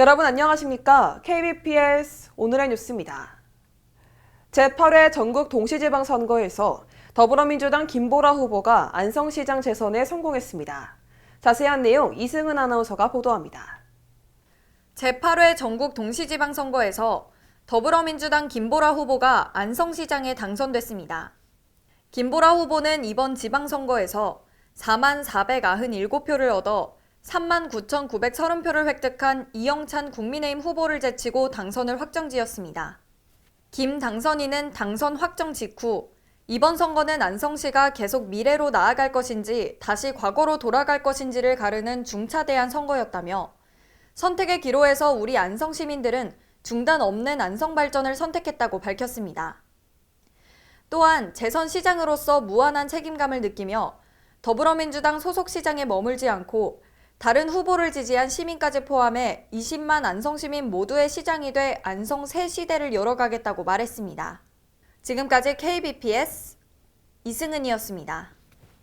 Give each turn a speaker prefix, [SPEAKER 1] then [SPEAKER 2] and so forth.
[SPEAKER 1] 여러분 안녕하십니까? KBPS 오늘의 뉴스입니다. 제8회 전국 동시지방선거에서 더불어민주당 김보라 후보가 안성시장 재선에 성공했습니다. 자세한 내용 이승은 아나운서가 보도합니다.
[SPEAKER 2] 제8회 전국 동시지방선거에서 더불어민주당 김보라 후보가 안성시장에 당선됐습니다. 김보라 후보는 이번 지방선거에서 4만 497표를 얻어 3만 9,930표를 획득한 이영찬 국민의힘 후보를 제치고 당선을 확정지었습니다. 김 당선인은 당선 확정 직후 이번 선거는 안성시가 계속 미래로 나아갈 것인지 다시 과거로 돌아갈 것인지를 가르는 중차대한 선거였다며 선택의 기로에서 우리 안성 시민들은 중단 없는 안성 발전을 선택했다고 밝혔습니다. 또한 재선 시장으로서 무한한 책임감을 느끼며 더불어민주당 소속 시장에 머물지 않고 다른 후보를 지지한 시민까지 포함해 20만 안성 시민 모두의 시장이 돼 안성 새 시대를 열어가겠다고 말했습니다. 지금까지 KBPS 이승은이었습니다.